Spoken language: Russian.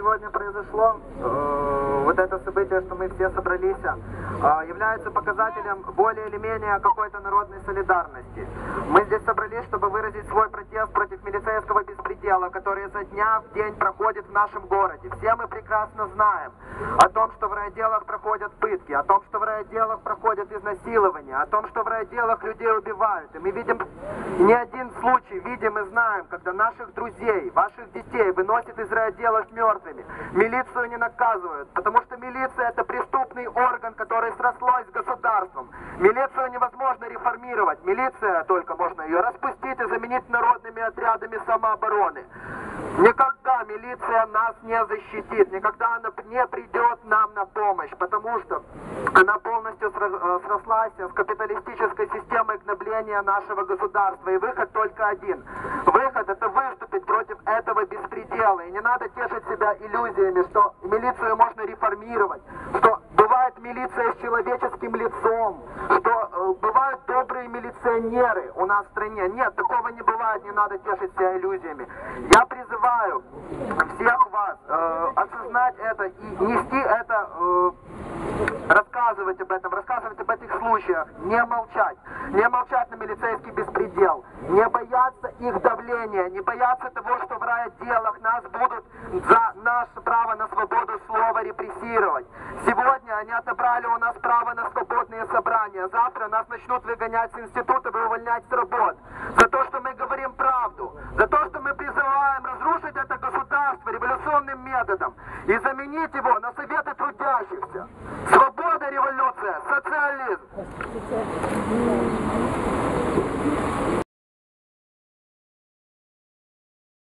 сегодня произошло, э, вот это событие, что мы все собрались, э, является показателем более или менее какой-то народной солидарности. Мы здесь собрались, чтобы выразить свой протест против милицейского беспредела, который изо дня в день проходит в нашем городе. Все мы прекрасно знаем о том, что в райотделах проходят пытки, о том, что в райотделах проходят изнасилования, о том, что в райотделах людей убивают. И мы видим не один случай, видим и знаем, когда наших друзей, ваших детей выносят из райотделов мертвыми. Милицию не наказывают, потому что милиция это преступный орган, который срослось с государством. Милицию невозможно реформировать. Милиция только можно ее распустить и заменить народными отрядами самообороны. Никогда милиция нас не защитит, никогда она не придет нам на помощь, потому что она полностью сра- э, срослась с капиталистической системой гнобления нашего государства. И выход только один. Выход это выступить против этого беспредела. И не надо тешить себя иллюзиями, что милицию можно реформировать, что бывает милиция с человеческим лицом, что э, бывают добрые милиционеры у нас в стране. Нет, такого не бывает, не надо тешить себя иллюзиями. Я призываю всех вас э, осознать это и нести рассказывать об этом, рассказывать об этих случаях, не молчать, не молчать на милицейский беспредел, не бояться их давления, не бояться того, что в райотделах нас будут за наше право на свободу слова репрессировать. Сегодня они отобрали у нас право на свободные собрания, завтра нас начнут выгонять с институтов и увольнять с работ. За то, что методом и заменить его на советы трудящихся. Свобода, революция, социализм.